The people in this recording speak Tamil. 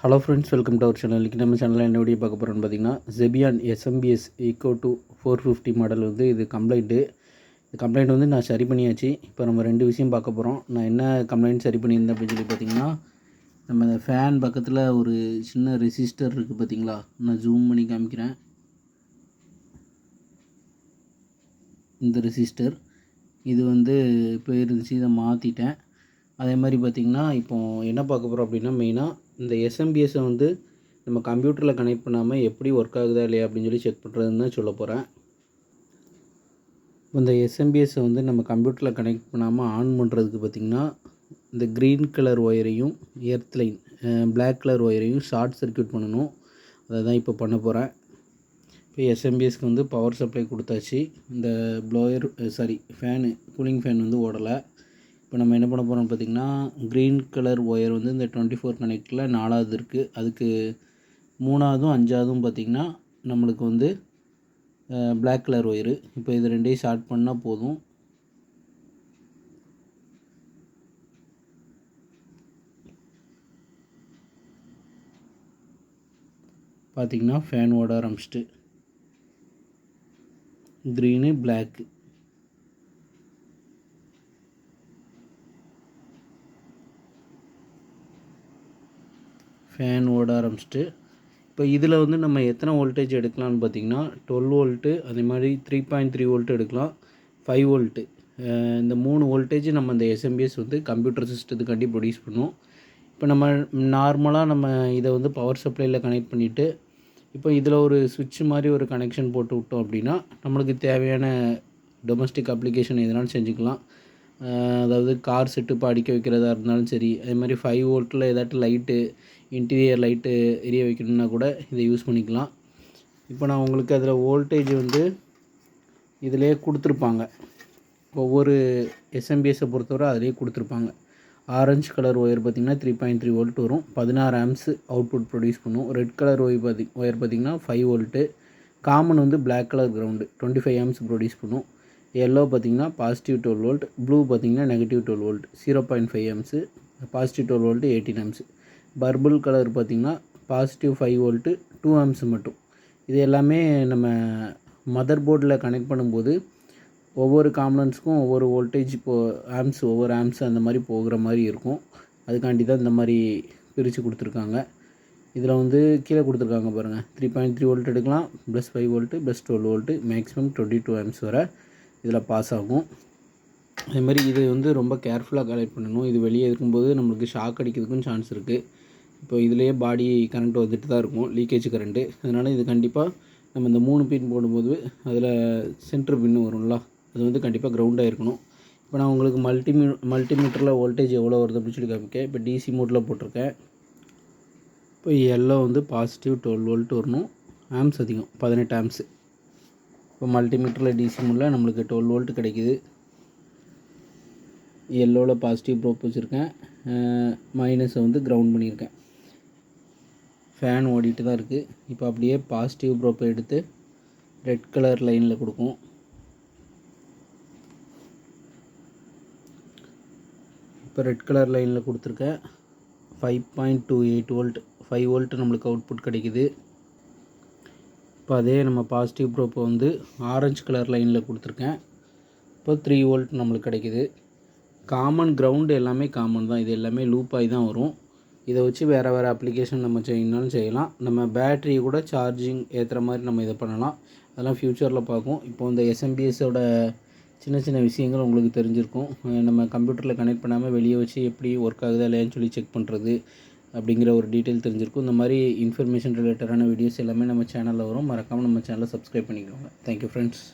Hello friends welcome to our channel இன்றைக்கி நம்ம சேனலில் என்ன வீடியோ பார்க்க போகிறோன்னு பார்த்தீங்கன்னா ஜெபியான் SMPS eco two four fifty model வந்து இது கம்ப்ளைண்ட்டு இது கம்ப்ளைண்ட் வந்து நான் சரி பண்ணியாச்சு. இப்போ நம்ம ரெண்டு விஷயம் பார்க்க போகிறோம் நான் என்ன கம்ப்ளைண்ட் சரி பண்ணியிருந்தேன் அப்படின்னு சொல்லி பார்த்தீங்கன்னா நம்ம இந்த ஃபேன் பக்கத்தில் ஒரு சின்ன ரெசிஸ்டர் இருக்குது பார்த்தீங்களா? நான் ஜூம் பண்ணி காமிக்கிறேன். இந்த ரெசிஸ்டர் இது வந்து இப்போ இருந்துச்சு இதை மாற்றிட்டேன் அதே மாதிரி பார்த்திங்கன்னா இப்போ என்ன பார்க்க போகிறோம் அப்படின்னா மெயினாக இந்த எஸ்எம்பிஎஸை வந்து நம்ம கம்ப்யூட்டரில் கனெக்ட் பண்ணாமல் எப்படி ஒர்க் ஆகுதா இல்லையா அப்படின்னு சொல்லி செக் பண்ணுறதுன்னு தான் சொல்ல போகிறேன் இந்த எஸ்எம்பிஎஸை வந்து நம்ம கம்ப்யூட்டரில் கனெக்ட் பண்ணாமல் ஆன் பண்ணுறதுக்கு பார்த்திங்கன்னா இந்த க்ரீன் கலர் ஒயரையும் எர்த் லைன் பிளாக் கலர் ஒயரையும் ஷார்ட் சர்க்யூட் பண்ணணும். அதை தான் இப்போ பண்ண போகிறேன் இப்போ எஸ்எம்பிஎஸ்க்கு வந்து பவர் சப்ளை கொடுத்தாச்சு. இந்த blower sorry fan cooling fan வந்து ஓடலை. இப்போ நம்ம என்ன பண்ண போகிறோம்னு பார்த்திங்கன்னா க்ரீன் கலர் ஒயர் வந்து இந்த டுவெண்ட்டி ஃபோர் கனெக்டில் நாலாவது இருக்குது அதுக்கு மூணாவதும் அஞ்சாவதும் பார்த்திங்கன்னா நம்மளுக்கு வந்து பிளாக் கலர் ஒயரு இப்போ இது ரெண்டையும் ஷார்ட் பண்ணால் போதும். பார்த்திங்கன்னா ஃபேன் ஓட ஆரம்பிச்சிட்டு க்ரீனு பிளாக்கு ஃபேன் ஓட ஆரம்பிச்சிட்டு இப்போ இதில் வந்து நம்ம எத்தனை வோல்டேஜ் எடுக்கலாம்னு பார்த்தீங்கன்னா டுவெல் வோல்ட்டு அதே மாதிரி த்ரீ பாயிண்ட் த்ரீ வோல்ட்டு எடுக்கலாம் ஃபைவ் வோல்ட்டு இந்த மூணு வோல்டேஜ் நம்ம இந்த எஸ்எம்பிஎஸ் வந்து கம்ப்யூட்டர் சிஸ்டத்துக்காண்டி ப்ரொடியூஸ் பண்ணுவோம். இப்போ நம்ம நார்மலாக நம்ம இதை வந்து பவர் சப்ளையில் கனெக்ட் பண்ணிவிட்டு இப்போ இதில் ஒரு சுவிட்ச் மாதிரி ஒரு கனெக்ஷன் போட்டு விட்டோம் அப்படின்னா நம்மளுக்கு தேவையான டொமஸ்டிக் அப்ளிகேஷன் எதனாலும் செஞ்சுக்கலாம். அதாவது கார் செட்டு அடிக்க வைக்கிறதா இருந்தாலும் சரி அதே மாதிரி ஃபைவ் வோல்ட்டில் ஏதாட்டும் லைட்டு இன்டீரியர் லைட்டு எரிய வைக்கணுன்னா கூட இதை யூஸ் பண்ணிக்கலாம். இப்போ நான் உங்களுக்கு அதில் வோல்டேஜ் வந்து இதிலே கொடுத்துருப்பாங்க. ஒவ்வொரு எஸ்எம்பிஎஸை பொறுத்தவரை அதிலே கொடுத்துருப்பாங்க. ஆரஞ்சு கலர் ஒயர் பார்த்திங்கன்னா த்ரீ பாயிண்ட் த்ரீ வோல்ட் வரும். பதினாறு ஆம்ஸு அவுட்புட் ப்ரொடியூஸ் பண்ணும். ரெட் கலர் ஒயர் பார்த்தி ஒயர் பார்த்திங்கன்னா ஃபைவ் வோல்ட்டு காமன் வந்து black colour ground twenty five amps produce பண்ணும். எல்லோ பார்த்திங்கன்னா பாசிட்டிவ் டுவெல் வோல்ட் ப்ளூ பார்த்திங்கன்னா negative twelve volt zero point five amps positive twelve volt eighteen amps purple colour பார்த்திங்கன்னா positive five volt two amps மட்டும். இது எல்லாமே நம்ம மதர் போர்டில் கனெக்ட் பண்ணும்போது ஒவ்வொரு காம்பனன்ட்ஸ்க்கும் ஒவ்வொரு வோல்டேஜ் இப்போ ஆம்ஸ் ஒவ்வொரு ஆம்ஸ் அந்த மாதிரி போகிற மாதிரி இருக்கும். அதுக்காண்டி தான் இந்த மாதிரி பிரித்து கொடுத்துருக்காங்க. இதில் வந்து கீழே கொடுத்துருக்காங்க பாருங்கள் த்ரீ பாயிண்ட் த்ரீ வோல்ட் எடுக்கலாம் plus five volt plus twelve volt maximum twenty two amps வரை. இதில் பாஸ் ஆகும். அதே மாதிரி இது வந்து ரொம்ப கேர்ஃபுல்லாக கலெக்ட் பண்ணணும். இது வெளியே இருக்கும்போது நம்மளுக்கு ஷாக் அடிக்கிறதுக்கும் சான்ஸ் இருக்குது இப்போ இதுலேயே பாடி கரண்ட் வந்துட்டு தான் இருக்கும். லீக்கேஜ் கரண்ட்டு அதனால் இது கண்டிப்பாக நம்ம இந்த மூணு பின் போடும்போது அதில் சென்ட்ரு பின்னு வரும்ல. அது வந்து கண்டிப்பாக கிரவுண்டாக இருக்கணும் இப்போ நான் உங்களுக்கு மல்டிமீ மல்டிமீட்டரில் வோல்டேஜ் எவ்வளோ வருது அப்படின்னு சொல்லி காமிக்கேன். இப்போ டிசி மோட்டில் போட்டிருக்கேன். இப்போ எல்லாம் வந்து பாசிட்டிவ் டுவெல் வோல்ட் வரணும். ஆம்ஸ் அதிகம். பதினெட்டு ஆம்ஸு இப்போ மல்டிமீட்டரில் டிசி மோட்டில் நம்மளுக்கு டுவெல் வோல்ட் கிடைக்கிது. எல்லோவில் பாசிட்டிவ் ப்ரோப் வச்சுருக்கேன். மைனஸை வந்து கிரவுண்ட் பண்ணியிருக்கேன். ஃபேன் ஓடிட்டு தான் இருக்குது இப்போ அப்படியே பாசிட்டிவ் ப்ரோப்பை எடுத்து ரெட் கலர் லைனில் கொடுக்கும் இப்போ ரெட் கலர் லைனில் கொடுத்துருக்கேன். Five point two eight volt five volt நம்மளுக்கு அவுட்புட் கிடைக்குது. இப்போ அதே நம்ம பாசிட்டிவ் ப்ரோப்பை வந்து ஆரஞ்சு கலர் லைனில் கொடுத்துருக்கேன். இப்போ த்ரீ வோல்ட் நம்மளுக்கு கிடைக்குது. காமன் கிரவுண்டு எல்லாமே காமன் தான். இது எல்லாமே லூப் ஆகி தான் வரும். இதை வச்சு வேறு வேறு அப்ளிகேஷன் நம்ம செய்யணும்னாலும் செய்யலாம். நம்ம பேட்ரி கூட சார்ஜிங் ஏற்றுற மாதிரி நம்ம இதை பண்ணலாம். அதெல்லாம் ஃப்யூச்சரில் பார்க்கும் இப்போ இந்த எஸ்எம்பிஎஸோட சின்ன சின்ன விஷயங்கள் உங்களுக்கு தெரிஞ்சிருக்கும். நம்ம கம்ப்யூட்டரில் கனெக்ட் பண்ணாமல் வெளியே வச்சு எப்படி ஒர்க் ஆகுதா இல்லையான்னு சொல்லி செக் பண்ணுறது அப்படிங்கிற ஒரு டீட்டெயில் தெரிஞ்சிருக்கும். இந்த மாதிரி இன்ஃபர்மேஷன் ரிலேட்டடான வீடியோஸ் எல்லாமே நம்ம சேனலில் வரும். மறக்காமல் நம்ம சேனலை சப்ஸ்கிரைப் பண்ணிக்கோங்க. Thank you friends